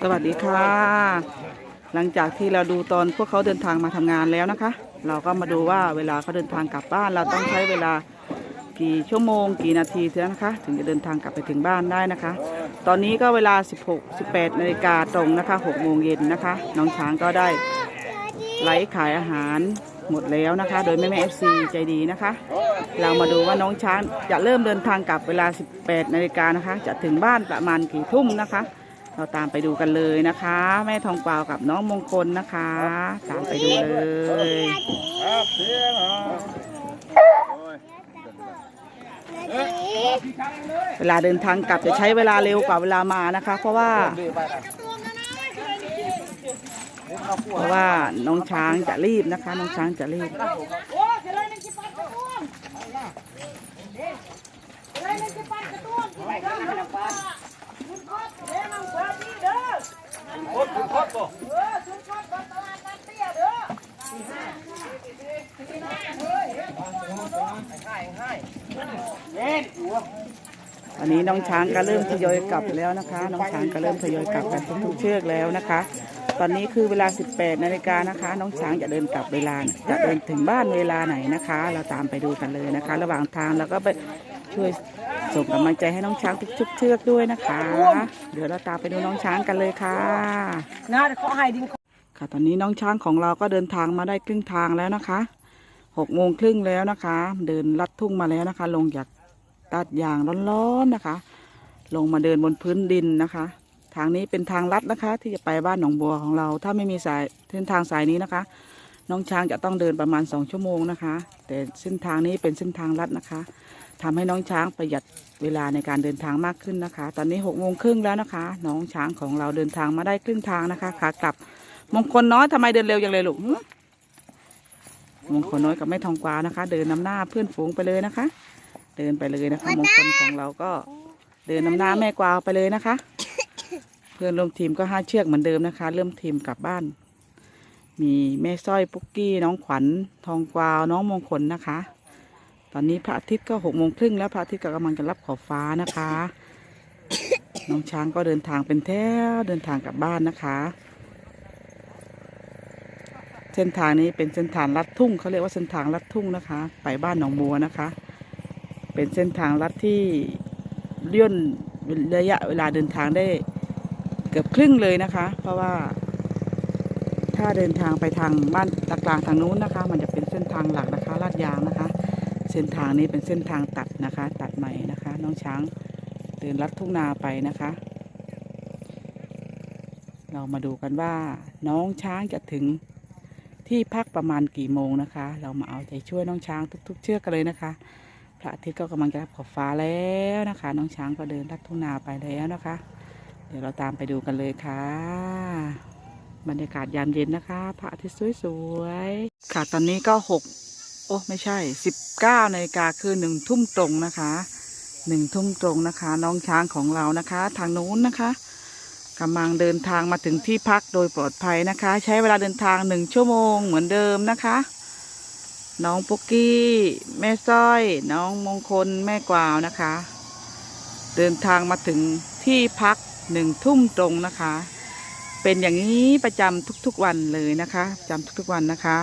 สวัสดีค่ะ หลังจากที่เราดูตอนพวกเขาเดินทางมาทำงานแล้วนะคะ เราก็มาดูว่าเวลาเขาเดินทางกลับบ้านเราต้องใช้เวลากี่ชั่วโมง กี่นาทีเท่านั้นนะคะ ถึงจะเดินทางกลับไปถึงบ้านได้นะคะ ตอนนี้ก็เวลา 16 18นาฬิกาตรงนะคะ6โมงเย็นนะคะ น้องช้างก็ได้ไลฟ์ขายอาหารหมดแล้วนะคะ โดยแม่แม่เอฟซีใจดีนะคะ เรามาดูว่าน้องช้างจะเริ่มเดินทางกลับเวลา 18นาฬิกานะคะ จะถึงบ้านประมาณกี่ทุ่มนะคะ เราตามไปดูกันเลยนะคะ แม่ทองกวาวกับน้องมงคลนะคะ ตามไปดูเลยครับเสียงเวลาเดินทางกลับจะใช้เวลาเร็วกว่าเวลามานะคะ เพราะว่า เพราะว่าน้องช้างจะรีบนะคะ น้องช้างจะรีบ อันนี้น้องช้างก็เริ่มทยอยกลับแล้วนะคะ น้องช้างก็เริ่มทยอยกลับกันทุกๆเชือกแล้วนะคะ ตอนนี้คือเวลา 18นาฬิกานะคะ น้องช้างจะเดินกลับเวลา จะเดินถึงบ้านเวลาไหนนะคะ เราตามไปดูกันเลยนะคะ ระหว่างทางเราก็ไปช่วย ส่งกำลังใจให้น้องช้างทุกๆเชือกด้วยนะคะ เดี๋ยวเราตามไปดูน้องช้างกันเลยค่ะนะขอให้ดินค่ะ ตอนนี้น้องช้างของเราก็เดินทางมาได้ครึ่งทางแล้วนะคะหกโมงครึ่งแล้วนะคะ เดินลัดทุ่งมาแล้วนะคะ ลงจากตัดยางร้อนๆนะคะ ลงมาเดินบนพื้นดินนะคะ ทางนี้เป็นทางลัดนะคะ ที่จะไปบ้านหนองบัวของเรา ถ้าไม่มีสายเส้นทางสายนี้นะคะ น้องช้างจะต้องเดินประมาณสองชั่วโมงนะคะ แต่เส้นทางนี้เป็นเส้นทางลัดนะคะทำให้น้องช้างประหยัดเวลาในการเดินทางมากขึ้นนะคะ ตอนนี้หกโมงครึ่งแล้วนะคะ น้องช้างของเราเดินทางมาได้ครึ่งทางนะคะขากลับมงคลน้อยทำไมเดินเร็วอย่างเลยลูกหึมงคลน้อยกับแม่ทองกวาวนะคะ เดินนำหน้าเพื่อนฝูงไปเลยนะคะ เดินไปเลยนะคะ มงคลของเราก็เดินนำหน้าแม่กวาวไปเลยนะคะ เพื่อนร่วมทีมก็ห้าเชือกเหมือนเดิมนะคะ เริ่มทีมกลับบ้าน มีแม่สร้อยปุ๊กกี้น้องขวัญทองกวาวน้องมงคลนะคะ ตอนนี้พระอาทิตย์ก็หกโมงครึ่งแล้วพระอาทิตย์ก็กำลังจะรับขอบฟ้านะคะ น้องช้างก็เดินทางเป็นแถวเดินทางกลับบ้านนะคะ เส้นทางนี้เป็นเส้นทางลัดทุ่งเขาเรียกว่าเส้นทางลัดทุ่งนะคะ ไปบ้านหนองบัวนะคะ เป็นเส้นทางลัดที่เลื่อนระยะเวลาเดินทางได้เกือบครึ่งเลยนะคะ เพราะว่า ถ้าเดินทางไปทางบ้านตะกลางทางนู้นนะคะ มันจะเป็นเส้นทางหลักนะคะลาดยางนะคะ เส้นทางนี้เป็นเส้นทางตัดนะคะ ตัดใหม่นะคะ น้องช้างเดินลัดทุ่งนาไปนะคะ เรามาดูกันว่า น้องช้างจะถึงที่พักประมาณกี่โมงนะคะ เรามาเอาใจช่วยน้องช้างทุก ๆ เชือกกันเลยนะคะ พระอาทิตย์ก็กำลังจะรับขอบฟ้าแล้วนะคะ น้องช้างก็เดินลัดทุ่งนาไปแล้วนะคะ เดี๋ยวเราตามไปดูกันเลยค่ะ บรรยากาศยามเย็นนะคะพระอาทิตย์สวยๆค่ะตอนนี้ก็หกโอ้ไม่ใช่สิบเก้านาฬิกาคือหนึ่งทุ่มตรงนะคะหนึ่งทุ่มตรงนะคะ น้องช้างของเรานะคะ ทางนู้นนะคะกำลังเดินทางมาถึงที่พักโดยปลอดภัยนะคะ ใช้เวลาเดินทางหนึ่งชั่วโมงเหมือนเดิมนะคะ น้องปุกกี้ แม่สร้อย น้องมงคลแม่กวาวนะคะ เดินทางมาถึงที่พักหนึ่งทุ่มตรงนะคะ เป็นอย่างนี้ประจำทุกๆวันเลยนะคะประจำทุกๆวันนะคะ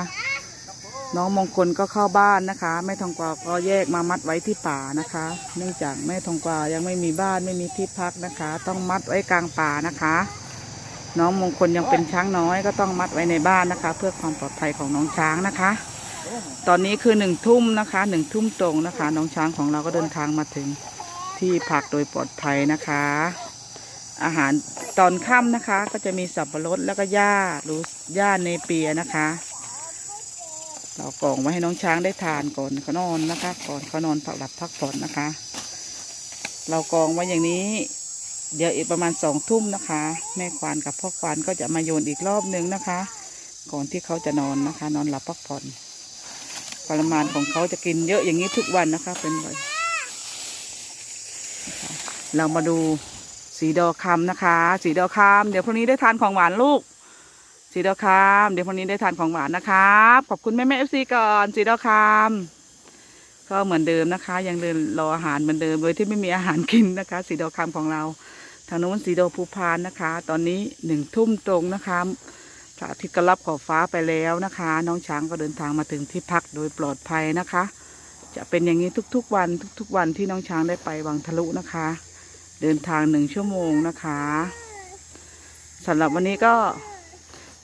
น้องมงคลก็เข้าบ้านนะคะแม่ทองกวาก็แยกมามัดไว้ที่ป่านะคะ เนื่องจากแม่ทองกวายังไม่มีบ้านไม่มีที่พักนะคะ ต้องมัดไว้กลางป่านะคะ น้องมงคลยังเป็นช้างน้อยก็ต้องมัดไว้ในบ้านนะคะ เพื่อความปลอดภัยของน้องช้างนะคะ ตอนนี้คือหนึ่งทุ่มนะคะหนึ่งทุ่มตรงนะคะ น้องช้างของเราก็เดินทางมาถึงที่พักโดยปลอดภัยนะคะ อาหารตอนค่ำนะคะ ก็จะมีสับปะรดแล้วก็หญ้าหรือหญ้าเนเปียนะคะ เรากรองไว้ให้น้องช้างได้ทานก่อนเขานอนนะคะ ก่อนเขานอนพักหลับพักผ่อนนะคะ เรากรองไว้อย่างนี้ เดี๋ยวอีกประมาณสองทุ่มนะคะ แม่ควานกับพ่อควานก็จะมาโยนอีกรอบนึงนะคะ ก่อนที่เขาจะนอนนะคะ นอนหลับพักผ่อนปริมาณของเขาจะกินเยอะอย่างนี้ทุกวันนะคะเป็นเลยเรามาดู สีดอคำนะคะ สีดอคำเดี๋ยวพรุ่งนี้ได้ทานของหวานลูก สีดอคำเดี๋ยวพรุ่งนี้ได้ทานของหวานนะครับขอบคุณแม่แม่เอฟซีก่อนสีดอคำก็เหมือนเดิมนะคะ ยังเดินรออาหารเหมือนเดิมโดยที่ไม่มีอาหารกินนะคะ สีดอคำของเรา ทางโน้นสีโดภูพานนะคะ ตอนนี้หนึ่งทุ่มตรงนะคะพระอาทิตย์ก็รับขอบฟ้าไปแล้วนะคะ น้องช้างก็เดินทางมาถึงที่พักโดยปลอดภัยนะคะ จะเป็นอย่างนี้ทุกๆวันทุกๆวันที่น้องช้างได้ไปวังทะลุนะคะ เดินทางหนึ่งชั่วโมงนะคะสำหรับวันนี้ก็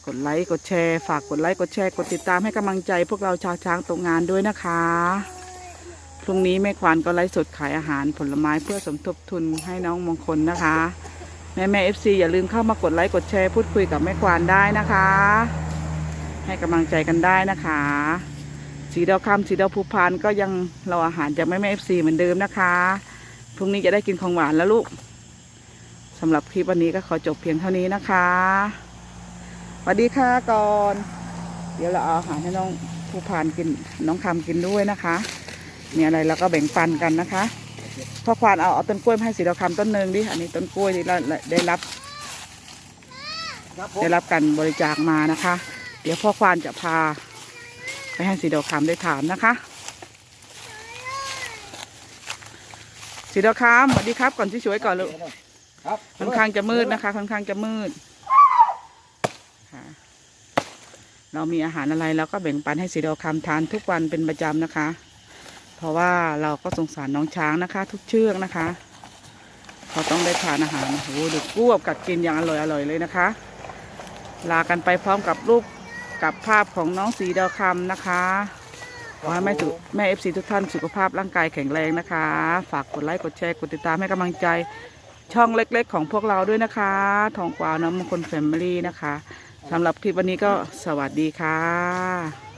กดไลค์กดแชร์ ฝากกดไลค์กดแชร์กดติดตามให้กำลังใจ พวกเราชาวช้างตกงานด้วยนะคะพรุ่งนี้แม่ควานก็ไลฟ์สดขายอาหารผลไม้เพื่อสมทบทุนให้น้องมงคลนะคะ แม่แม่เอฟซีอย่าลืมเข้ามากดไลค์กดแชร์พูดคุยกับแม่ควานได้นะคะ ให้กำลังใจกันได้นะคะสีดาวคำสีดาวภูพานก็ยังรออาหารจากแม่แม่เอฟซีเหมือนเดิมนะคะ พรุ่งนี้จะได้กินของหวานแล้วลูกสำหรับคลิปวันนี้ก็ขอจบเพียงเท่านี้นะคะสวัสดีค่ะก่อน เดี๋ยวเราเอาอาหารให้น้องภูพานกินน้องคำกินด้วยนะคะมีอะไรเราก็แบ่งปันกันนะคะพ่อควานเอาเอาต้นกล้วยมาให้สีดาวคำต้นหนึ่งดิอันนี้ต้นกล้วยที่เราได้รับครับผมได้รับการบริจาคมานะคะ เดี๋ยวพ่อควานจะพา ไปให้สีดาวคำได้ถามนะคะ สีดาวคำสวัสดีครับก่อนที่ช่วยก่อนลูกครับค่อนข้างจะมืดนะคะ ค่อนข้างจะมืดค่ะเรามีอาหารอะไรเราก็แบ่งปันให้สีดาวคำทานทุกวันเป็นประจำนะคะ เพราะว่าเราก็สงสารน้องช้างนะคะ ทุกเชือกนะคะเขาต้องได้ทานอาหารโอ้โหดูกวบกัดกินอย่างอร่อยอร่อยเลยนะคะ ลากันไปพร้อมกับรูปกับภาพของน้องสีดาวคำนะคะ ขอให้แม่สุแม่เอฟซีทุกท่านสุขภาพร่างกายแข็งแรงนะคะ ฝากกดไลค์กดแชร์กดติดตามให้กำลังใจช่องเล็กๆ ของพวกเราด้วยนะคะ ทองกวาวน้ำมงคลแฟมิลี่นะคะสำหรับคลิปวันนี้ก็สวัสดีค่ะ